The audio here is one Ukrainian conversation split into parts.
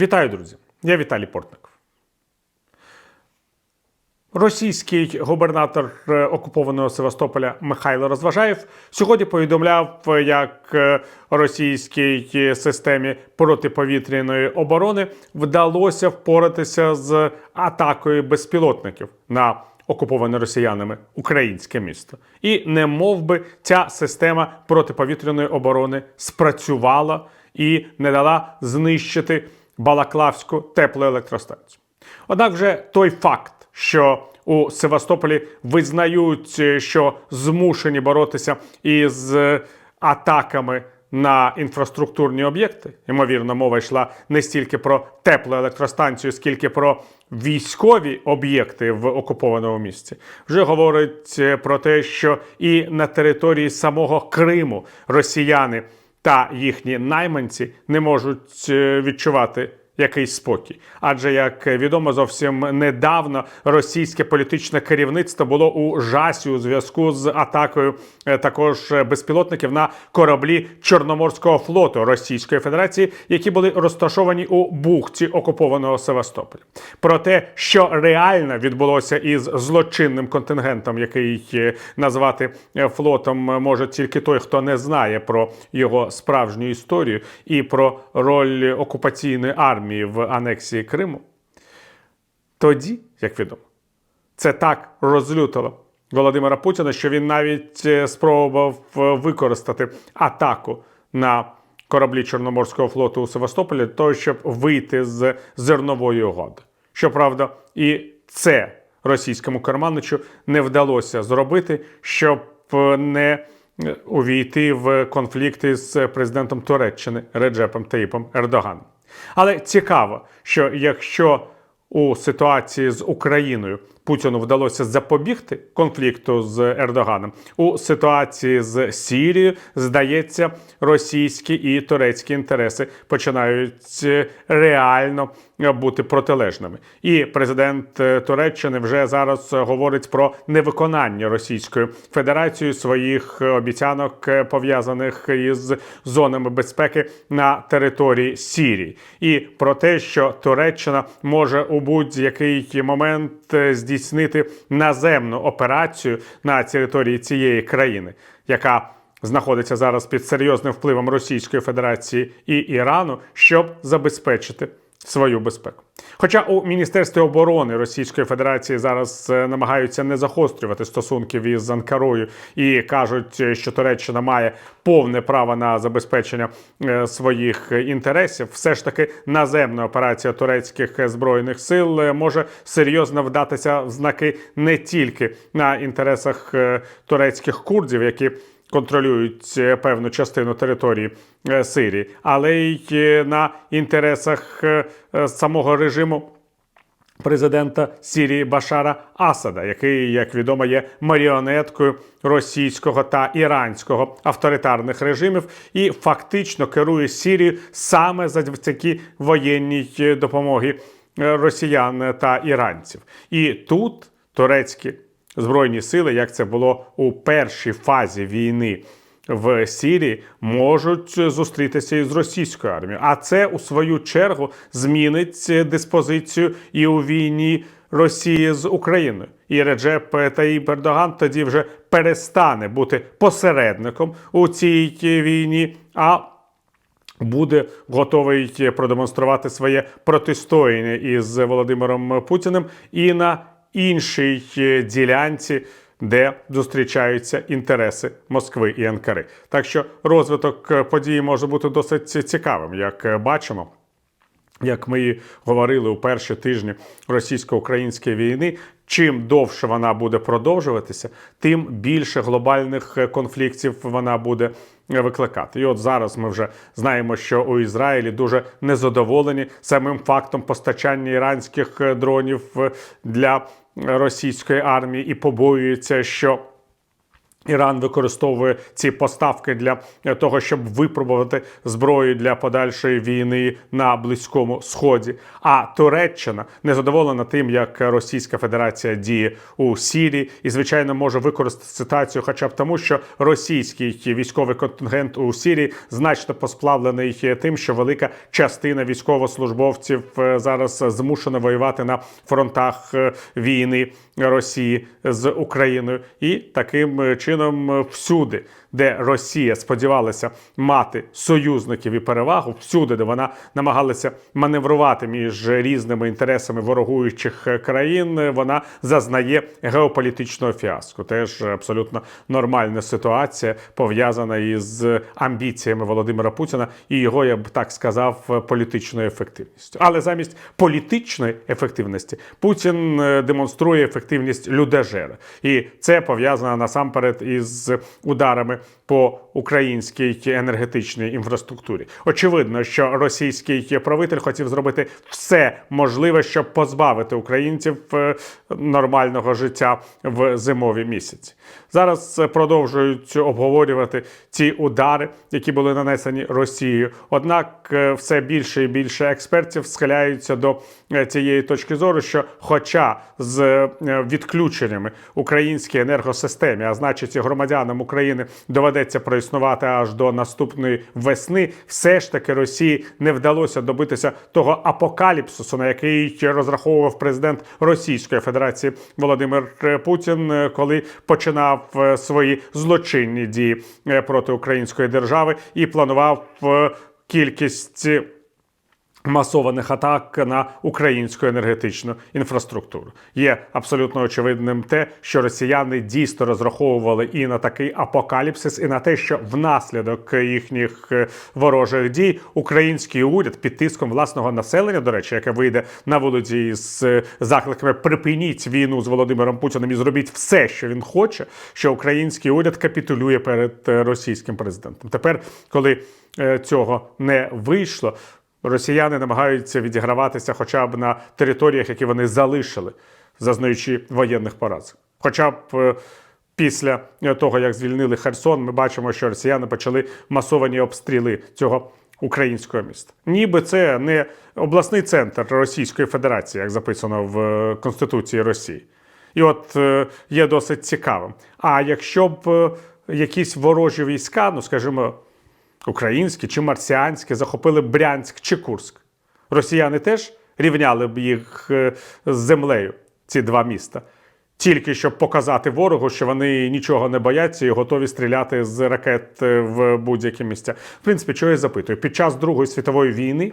Вітаю, друзі! Я Віталій Портников. Російський губернатор е, окупованого Севастополя Михайло Розважаєв сьогодні повідомляв, е, як е, російській системі протиповітряної оборони вдалося впоратися з атакою безпілотників на окуповане росіянами українське місто. І не мов би ця система протиповітряної оборони спрацювала і не дала знищити Балаклавську теплоелектростанцію. Однак вже той факт, що у Севастополі визнають, е, що змушені боротися із е, атаками на інфраструктурні об'єкти. Ймовірно, мова йшла не стільки про теплоелектростанцію, скільки про військові об'єкти в окупованому місті. Вже говорить е, про те, що і на території самого Криму росіяни та їхні найманці не можуть е, відчувати якийсь спокій. Адже, як відомо, зовсім недавно російське політичне керівництво було у жасі у зв'язку з атакою е, також безпілотників на кораблі Чорноморського флоту Російської Федерації, які були розташовані у бухті окупованого Севастополя. Про те, що реально відбулося із злочинним контингентом, який е, назвати е, флотом може тільки той, хто не знає про його справжню історію і про роль окупаційної армії в анексії Криму, тоді, як відомо, це так розлютило Володимира Путіна, що він навіть е, спробував е, використати атаку на кораблі Чорноморського флоту у Севастополі того, щоб вийти з зернової угоди. Щоправда, і це російському керманичу не вдалося зробити, щоб е, не увійти в конфлікти з президентом Туреччини Реджепом Таїпом Ердоганом. Але цікаво, що якщо у ситуації з Україною Путіну вдалося запобігти конфлікту з Ердоганом, у ситуації з Сірією, здається, російські і турецькі інтереси починають е, реально бути протилежними. І президент е, Туреччини вже зараз говорить про невиконання Російською Федерацією своїх обіцянок, е, пов'язаних із зонами безпеки на території Сірії, і про те, що Туреччина може у будь-який момент е, здійснити наземну операцію на території цієї країни, яка знаходиться зараз під серйозним впливом Російської Федерації і Ірану, щоб забезпечити свою безпеку. Хоча у Міністерстві оборони Російської Федерації зараз е, намагаються не загострювати стосунків із Анкарою і кажуть, е, що Туреччина має повне право на забезпечення е, своїх інтересів, все ж таки наземна операція турецьких збройних сил може серйозно вдатися в знаки не тільки на інтересах турецьких курдів, які контролюють е, певну частину території е, Сирії, але й е, на інтересах самого режиму. Президента Сірії Башара Асада, який, як відомо, є маріонеткою російського та іранського авторитарних режимів, і фактично керує Сірією саме завдяки воєнній допомоги росіян та іранців. І тут турецькі збройні сили, як це було у першій фазі війни в Сірії, можуть зустрітися із російською армією. А це у свою чергу змінить диспозицію і у війні Росії з Україною. І Реджеп Таїп Ердоган тоді вже перестане бути посередником у цій війні. а буде готовий продемонструвати своє протистояння із Володимиром Путіним і на іншій е, ділянці, де зустрічаються інтереси Москви і Анкари. Так що розвиток е, події може бути досить цікавим, як е, бачимо. Як ми говорили у перші тижні російсько-української війни, чим довше вона буде продовжуватися, тим більше глобальних е, конфліктів вона буде е, викликати. І от зараз ми вже знаємо, що у Ізраїлі дуже незадоволені самим фактом постачання іранських е, дронів для російської армії і побоюються, що Іран використовує ці поставки для того, щоб випробувати зброю для подальшої війни на близькому сході. А Туреччина не задоволена тим, як Російська Федерація діє у Сірії, і звичайно може використати ситуацію, хоча б тому, що російський військовий контингент у Сірії значно посплавлений тим, що велика частина військовослужбовців е, зараз змушена воювати на фронтах е, війни Росії з Україною, і таким е, чином е, всюди, де Росія сподівалася мати союзників і перевагу, всюди, де вона намагалася маневрувати між різними інтересами ворогуючих країн, вона зазнає геополітичного фіаско. Теж абсолютно нормальна ситуація пов'язана із амбіціями Володимира Путіна і його, я б так сказав, політичною ефективністю. Але замість політичної ефективності Путін е, демонструє ефективність людожера, і це пов'язано насамперед із ударами по українській енергетичній інфраструктурі. Очевидно, що російський правитель хотів зробити все можливе, щоб позбавити українців е, нормального життя в зимові місяці. Зараз е, продовжують обговорювати ці удари, які були нанесені Росією. Однак е, все більше і більше експертів схиляються до цієї точки зору, що, хоча з відключеннями українській енергосистемі, а значить і громадянам України доведеться проіснувати аж до наступної весни, все ж таки Росії не вдалося добитися того апокаліпсису, на який розраховував президент Російської Федерації Володимир Путін, коли починав е, свої злочинні дії е, проти української держави і планував е, кількість. Масованих атак на українську енергетичну інфраструктуру є абсолютно очевидним те, що росіяни дійсно розраховували і на такий апокаліпсис, і на те, що внаслідок їхніх е, ворожих дій український уряд під тиском власного населення, до речі, яке вийде на вулиці з е, закликами припиніть війну з Володимиром Путіним і зробіть все, що він хоче, що український уряд капітулює перед е, російським президентом. Тепер, коли цього не вийшло. Росіяни намагаються відіграватися хоча б на територіях, які вони залишили, зазнаючи воєнних поразок. Хоча б е, після е, того, як звільнили Херсон, ми бачимо, що росіяни почали масовані обстріли цього українського міста. Ніби це не обласний центр Російської Федерації, як записано в е, Конституції Росії. І от є досить цікавим. А якщо б якісь ворожі війська, ну скажімо, українські чи марсіанські, захопили Брянськ чи Курськ, росіяни теж рівняли б їх е, з землею, ці два міста. Тільки щоб показати ворогу, що вони нічого не бояться і готові стріляти з ракет е, в будь-які місця. В принципі, чого я запитую? Під час Другої світової війни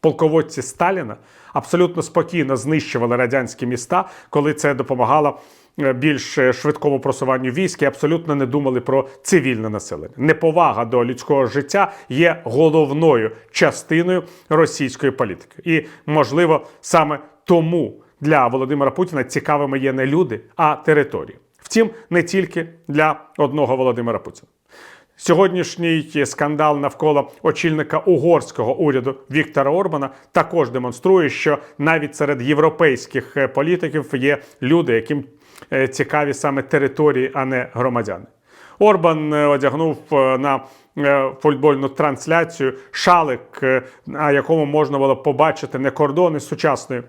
полководці Сталіна абсолютно спокійно знищували радянські міста, коли це допомагало е, більш е, швидкому просуванню військ і абсолютно не думали про цивільне населення. Неповага до людського життя є головною частиною російської політики. І, можливо, саме тому для Володимира Путіна цікавими є не люди, а території. Втім, не тільки для одного Володимира Путіна. Сьогоднішній скандал навколо очільника угорського уряду Віктора Орбана також демонструє, що навіть серед європейських е, політиків є люди, яким е, цікаві саме території, а не громадяни. Орбан е, одягнув на футбольну трансляцію шалик, на якому можна було побачити не кордони сучасної.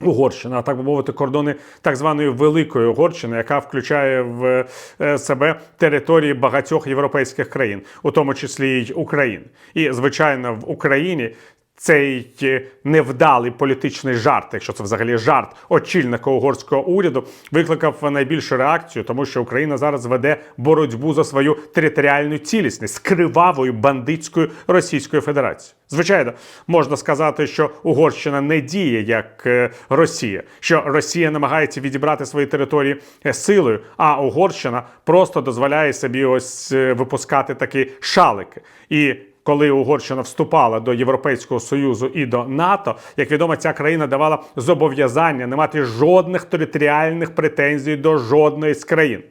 Угорщина, так би мовити, кордони так званої Великої Угорщини, яка включає в е, себе території багатьох європейських країн, у тому числі й України. І звичайно, в Україні цей е, невдалий політичний жарт, якщо це взагалі жарт очільника угорського уряду, викликав найбільшу реакцію, тому що Україна зараз веде боротьбу за свою територіальну цілісність з кривавою бандитською Російською Федерацією. Звичайно, можна сказати, що Угорщина не діє як е, Росія, що Росія намагається відібрати свої території е, силою, а Угорщина просто дозволяє собі ось випускати такі шалики. І коли Угорщина вступала до Європейського Союзу і до НАТО, як відомо, ця країна давала зобов'язання не мати жодних територіальних претензій до жодної з країн.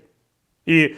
І,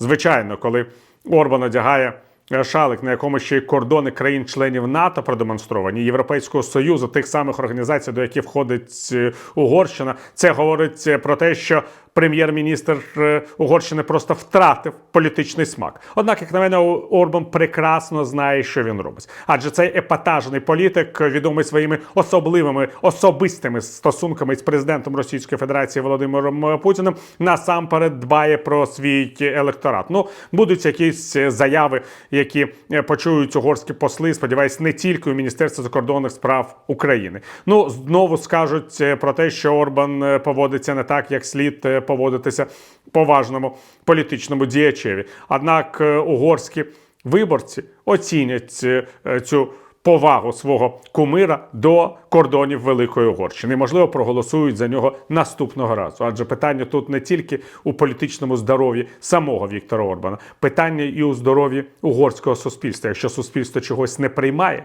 звичайно, коли Орбан одягає е, шалик, на якому ще й кордони країн-членів НАТО продемонстровані, Європейського Союзу, тих самих організацій, до яких входить е, Угорщина, це говорить е, про те, що прем'єр-міністр е, Угорщини просто втратив політичний смак. Однак, як на мене, Орбан прекрасно знає, що він робить. Адже цей епатажний політик, відомий своїми особливими особистими стосунками з президентом Російської Федерації Володимиром Путіним, насамперед дбає про свій електорат. Ну будуть якісь заяви, які е, почують угорські посли. Сподіваюсь, не тільки у Міністерстві закордонних справ України. Ну знову скажуть е, про те, що Орбан е, поводиться не так, як слід поводитися поважному політичному діячеві. Однак е, угорські виборці оцінять е, цю. Повагу свого кумира до кордонів Великої Угорщини. Можливо, проголосують за нього наступного разу. Адже питання тут не тільки у політичному здоров'ї самого Віктора Орбана, питання і у здоров'ї угорського суспільства. Якщо суспільство чогось не приймає,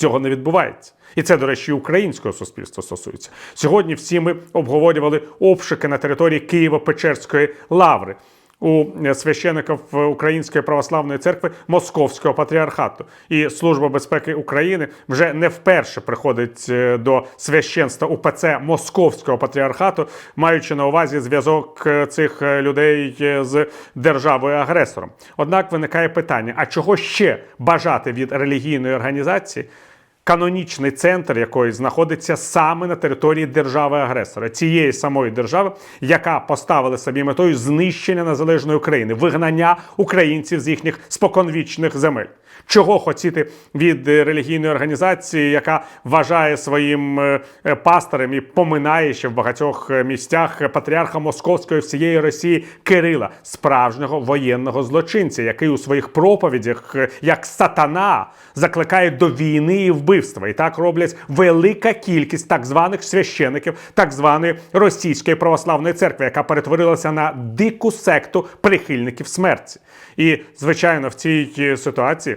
Цього не відбувається, і це, до речі, і українського суспільства стосується. Сьогодні всі ми обговорювали обшуки на території Києво-Печерської лаври у священиків Української православної церкви Московського патріархату. І Служба безпеки України вже не вперше приходить е, до священства УПЦ Московського патріархату, маючи на увазі зв'язок е, цих е, людей е, з державою-агресором. Однак виникає питання: а чого ще бажати від релігійної організації? Канонічний центр якої знаходиться саме на території держави-агресора, цієї самої держави, яка поставила собі метою знищення незалежної України, вигнання українців з їхніх споконвічних земель. Чого хотіти від е, релігійної організації, яка вважає своїм е, е, пастором і поминає ще в багатьох місцях патріарха Московської всієї Росії Кирила, справжнього воєнного злочинця, який у своїх проповідях, як сатана, закликає до війни і вбивства. І так роблять велика кількість так званих священиків, так званої російської православної церкви, яка перетворилася на дику секту прихильників смерті. І звичайно, в цій е, ситуації.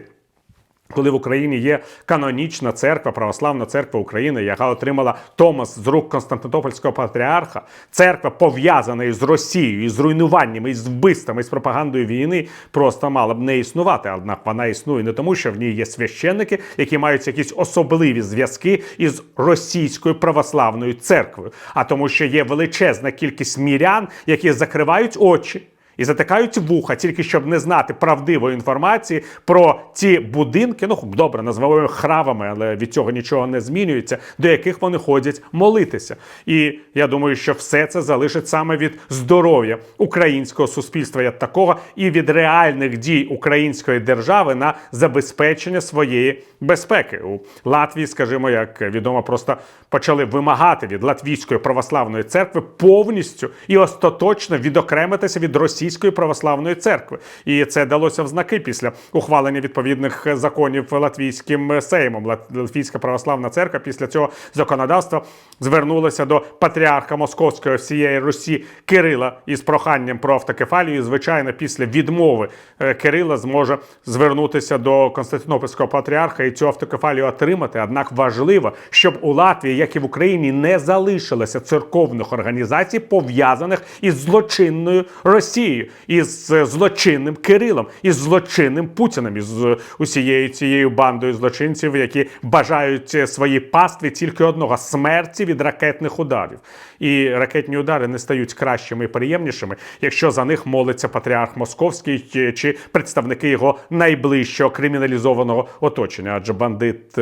Коли в Україні є канонічна церква, православна церква України, яка отримала Томас з рук Константинопольського патріарха, церква пов'язана із Росією, із руйнуваннями, із вбивствами, із пропагандою війни, просто мала б не існувати. Однак вона існує не тому, що в ній є священники, які мають якісь особливі зв'язки із російською православною церквою, а тому, що є величезна кількість мірян, які закривають очі. І затикають вуха, тільки щоб не знати правдивої інформації про ці будинки, ну добре, називаємо їх храмами, але від цього нічого не змінюється, до яких вони ходять молитися. І я думаю, що все це залежить саме від здоров'я українського суспільства як такого і від реальних дій української держави на забезпечення своєї безпеки. У Латвії, скажімо, як відомо, просто почали вимагати від Латвійської православної церкви повністю і остаточно відокремитися від російської православної церкви. І це далося в знаки після ухвалення відповідних законів латвійським сеймом. Латвійська православна церква після цього законодавства звернулася до патріарха Московської всієї Русі Кирила із проханням про автокефалію. І, Звичайно, після відмови е, Кирила зможе звернутися до Константинопольського патріарха і цю автокефалію отримати. Однак важливо, щоб у Латвії, як і в Україні, не залишилося церковних організацій, пов'язаних із злочинною Росією, із е, злочинним Кирилом, із злочинним Путіним, із е, усією цією бандою злочинців, які бажають е, своїй пастві тільки одного смерті від ракетних ударів. І ракетні удари не стають кращими і приємнішими, якщо за них молиться патріарх Московський чи представники його найближчого криміналізованого оточення. Адже бандит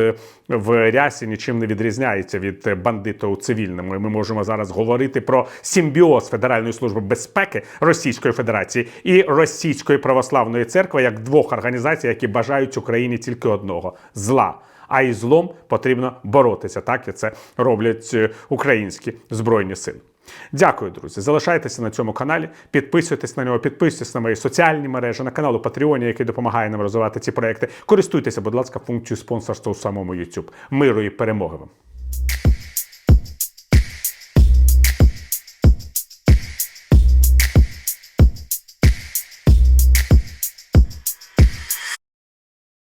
в рясі нічим не відрізняється від бандита у цивільному. І ми можемо зараз говорити про симбіоз Федеральної служби безпеки Російської Федерації і Російської православної церкви як двох організацій, які бажають Україні тільки одного зла. А із злом потрібно боротися, так і це роблять е, українські збройні сили. Дякую, друзі. Залишайтеся на цьому каналі, підписуйтесь на нього, підписуйтесь на мої соціальні мережі, на канал у Патреоні, який допомагає нам розвивати ці проекти. Користуйтеся, будь ласка, функцією спонсорства у самому YouTube. Миру і перемоги вам!